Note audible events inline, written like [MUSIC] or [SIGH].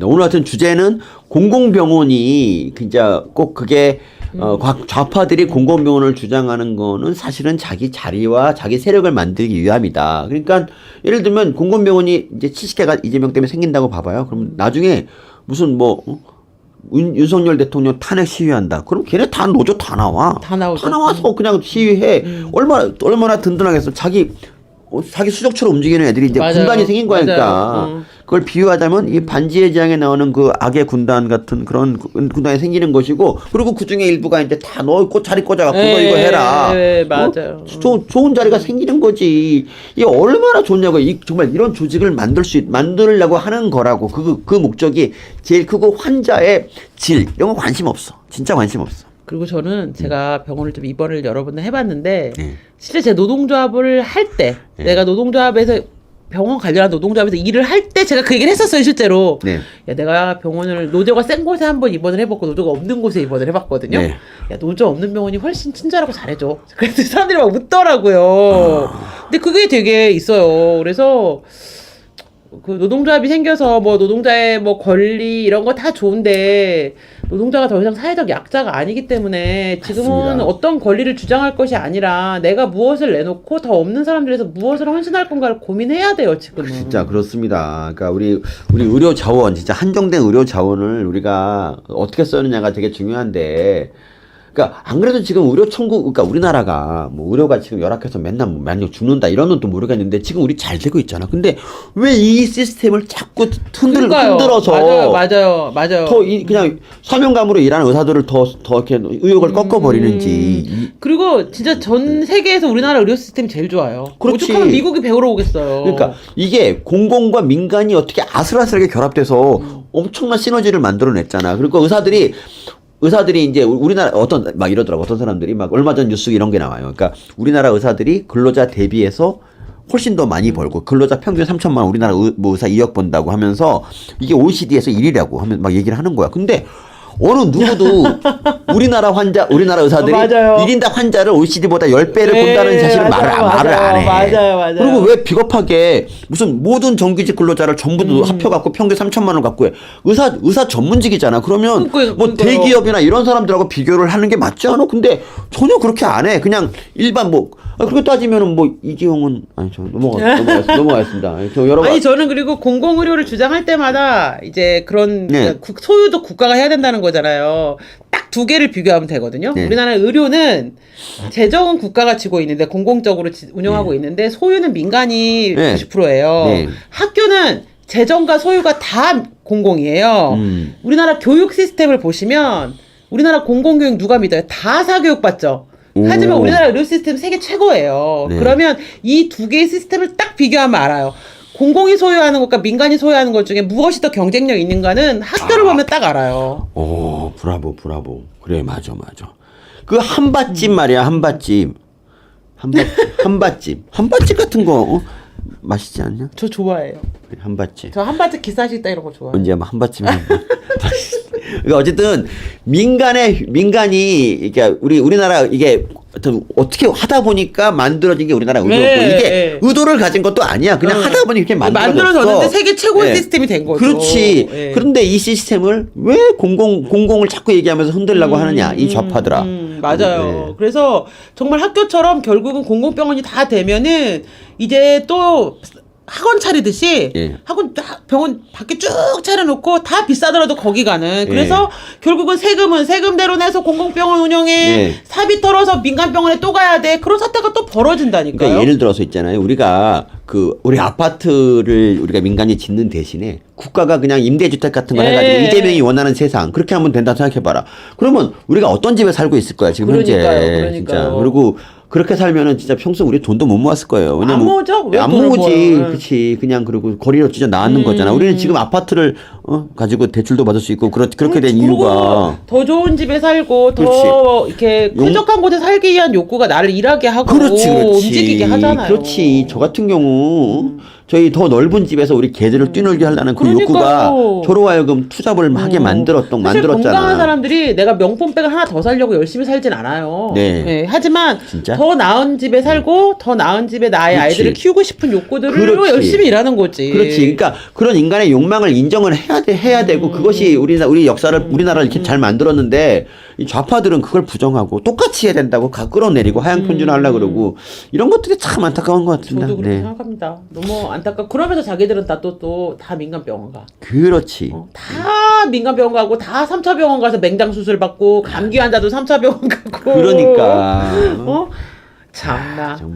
알겠습니다. 오늘 같은 주제는 공공병원이 진짜 꼭 그게 어, 과- 좌파들이 공공병원을 주장하는 거는 사실은 자기 자리와 자기 세력을 만들기 위함이다. 그러니까 예를 들면 공공병원이 이제 70개가 이재명 때문에 생긴다고 봐봐요. 그럼 나중에 무슨 뭐 어? 윤, 윤석열 대통령 탄핵 시위한다. 그럼 걔네 다 노조 다 나와. 다 나오죠. 음. 나와서 그냥 시위해. 얼마나 얼마나 든든하겠어. 자기 어, 자기 수족처럼 움직이는 애들이 이제 맞아요. 군단이 생긴 거니까. 음. 그걸 비유하자면 이 반지의 제왕에 나오는 그 악의 군단 같은 그런 군- 군단이 생기는 것이고 그리고 그 중에 일부가 이제 다 너 꽃자리 꽂아갖고 너 예, 이거 해라. 예, 어? 맞아요. 좋- 좋은 자리가 생기는 거지. 이게 얼마나 좋냐고. 이 정말 이런 조직을 만들 수 있, 만들려고 하는 거라고. 그, 그 목적이 제일 크고 환자의 질 이런 거 관심 없어. 진짜 관심 없어. 그리고 저는 제가 병원을 좀 입원을 여러 번 해봤는데 예. 실제 제 노동조합을 할 때 예. 내가 노동조합에서 병원 관련한 노동조합에서 일을 할 때 제가 그 얘기를 했었어요 실제로 네. 야 내가 병원을 노조가 센 곳에 한번 입원을 해봤고 노조가 없는 곳에 입원을 해봤거든요 네. 야 노조 없는 병원이 훨씬 친절하고 잘해줘 [LAUGHS] 그래서 사람들이 막 웃더라고요 근데 그게 되게 있어요 그래서 그 노동조합이 생겨서 뭐 노동자의 뭐 권리 이런 거 다 좋은데 노동자가 더 이상 사회적 약자가 아니기 때문에 지금은 맞습니다. 어떤 권리를 주장할 것이 아니라 내가 무엇을 내놓고 더 없는 사람들에서 무엇을 헌신할 건가를 고민해야 돼요 지금은. 진짜 그렇습니다. 그러니까 우리 우리 의료 자원 진짜 한정된 의료 자원을 우리가 어떻게 쓰느냐가 되게 중요한데 그러니까 안 그래도 지금 의료 청구 그러니까 우리나라가 뭐 의료가 지금 열악해서 맨날 뭐 많이 죽는다 이런 건 또 모르겠는데 지금 우리 잘 되고 있잖아. 근데 왜 이 시스템을 자꾸 흔들 그러니까요. 흔들어서 맞아요, 맞아요, 맞아요. 더 이, 그냥 사명감으로 일하는 의사들을 더 더 이렇게 의욕을 꺾어 버리는지 이- 그리고 진짜 전 세계에서 우리나라 의료 시스템이 제일 좋아요. 그렇지. 오죽하면 미국이 배우러 오겠어요. 그러니까 이게 공공과 민간이 어떻게 아슬아슬하게 결합돼서 엄청난 시너지를 만들어냈잖아. 그리고 의사들이 의사들이 이제 우- 우리나라 어떤 막 이러더라고 어떤 사람들이 막 얼마 전 뉴스 이런 게 나와요. 그러니까 우리나라 의사들이 근로자 대비해서 훨씬 더 많이 벌고 근로자 평균 3천만 원 우리나라 의, 뭐 의사 2억 번다고 하면서 이게 OECD에서 1위라고 하면 막 얘기를 하는 거야. 근데 어느 누구도 [LAUGHS] 우리나라 환자 우리나라 의사들이 어, 맞아요. 1인당 환자를 OECD보다 10배를 네, 본다는 사실을 말을, 맞아요, 안- 말을 안 해. 맞아요, 맞아요. 그리고 왜 비겁하게 무슨 모든 정규직 근로자를 전부 음. 다 합쳐갖고 평균 3천만 원 갖고 해. 의사, 의사 전문직이잖아. 그러면 그러니까요, 뭐 그러니까요. 대기업이나 이런 사람들하고 비교를 하는 게 맞지 않아? 근데 전혀 그렇게 안 해. 그냥 일반 뭐, 아, 그렇게 따지면은 뭐 이기용은, 아니, 저 넘어가, 넘어가, 넘어가겠습니다. 아니, 저 여러 아니. 저는 그리고 공공 의료를 주장할 때마다 이제 그런 네. 국- 소유도 국가가 해야 된다는 거잖아요. 딱 두 개를 비교하면 되거든요. 네. 우리나라 의료는 재정은 국가가 지고 있는데 공공적으로 지- 운영하고 있는데 소유는 민간이 네. 90%예요. 네. 학교는 재정과 소유가 다 공공이에요. 음. 우리나라 교육 시스템을 보시면 우리나라 공공교육 누가 믿어요? 다 사교육 받죠. 오. 하지만 우리나라 의료 시스템 세계 최고예요. 네. 그러면 이 두 개의 시스템을 딱 비교하면 알아요. 공공이 소유하는 것과 민간이 소유하는 것 중에 무엇이 더 경쟁력 있는가는 학교를 보면 딱 알아요. 오, 브라보, 브라보. 그래, 맞아, 맞아. 그 한밭집 말이야, 한밭집. 한밭집, [LAUGHS] 한밭집. 한밭집 같은 거, 어? 맛있지 않냐? 저 좋아해요. 그래, 한밭집. 저 한바트 기사식다 이런 거 좋아해요. 언제 한번 한바쯤 [LAUGHS] 그러니까 어쨌든 민간의 민간이 그러니까 우리 우리나라 이게 어떤 어떻게 하다 보니까 만들어진 게 우리나라 의도고 네, 이게 네. 의도를 가진 것도 아니야 그냥 어. 하다 보니 이렇게 만들어졌어 만들어졌는데 세계 최고의 시스템이 된 거죠. 그렇지 예. 그런데 이 시스템을 왜 공공 공공을 자꾸 얘기하면서 흔들려고 하느냐 이 좌파들아 음, 맞아요. 네. 그래서 정말 학교처럼 결국은 공공병원이 다 되면은 이제 또 학원 차리듯이 예. 학원 다- 병원 밖에 쭉 차려놓고 다 비싸더라도 거기 가는 예. 그래서 결국은 세금은 세금대로 내서 공공병원 운영해 예. 사비 떨어서 민간병원에 또 가야 돼 그런 사태가 또 벌어진다니까요. 그러니까 예를 들어서 있잖아요. 우리가 그 우리 아파트를 우리가 민간이 짓는 대신에 국가가 그냥 임대주택 같은 걸 예. 해가지고 이재명이 원하는 세상 그렇게 하면 된다 생각해봐라. 그러면 우리가 어떤 집에 살고 있을 거야 지금 현재 그러니까요, 그러니까요. 진짜 그리고 그렇게 살면은 진짜 평소 우리 돈도 못 모았을 거예요. 왜냐면 안 모으죠? 왜 안 돈을 모으지, 모아요? 예. 그렇지. 그냥 그리고 거리로 찢어 나왔는 음. 거잖아. 우리는 지금 아파트를 어, 가지고 대출도 받을 수 있고 그렇, 그렇게 된 그리고 이유가 더 좋은 집에 살고 더 그렇지. 이렇게 용- 쾌적한 곳에 살기 위한 욕구가 나를 일하게 하고 그렇지, 그렇지. 움직이게 하잖아요. 그렇지. 저 같은 경우 저희 더 넓은 집에서 우리 개들을 뛰놀게 하려는 그 그러니까요. 욕구가 저로 하여금 투잡을 하게 만들었던 사실 만들었잖아. 건강한 사람들이 내가 명품백을 하나 더 살려고 열심히 살진 않아요. 네. 하지만 진짜? 더 나은 집에 살고 더 나은 집에 나의 그렇지. 아이들을 키우고 싶은 욕구들로 그렇지. 열심히 일하는 거지. 그렇지. 그러니까 그런 인간의 욕망을 인정을 해야 돼, 해야 되고 음. 그것이 우리 우리 역사를 우리나라를 이렇게 잘 만들었는데 이 좌파들은 그걸 부정하고 똑같이 해야 된다고 가 끌어내리고 하향 편준하려 그러고 이런 것들이 참 안타까운 것 같습니다. 음. 저도 그렇게 네. 생각합니다. 너무 안타깝. 그러면서 자기들은 다 또 또 다 민간 병원 가. 그렇지. 어, 다 민간 병원 가고 다 3차 병원 가서 맹장 수술 받고 감기 환자도 3차 병원 가고. 그러니까 어? 참나. 정말.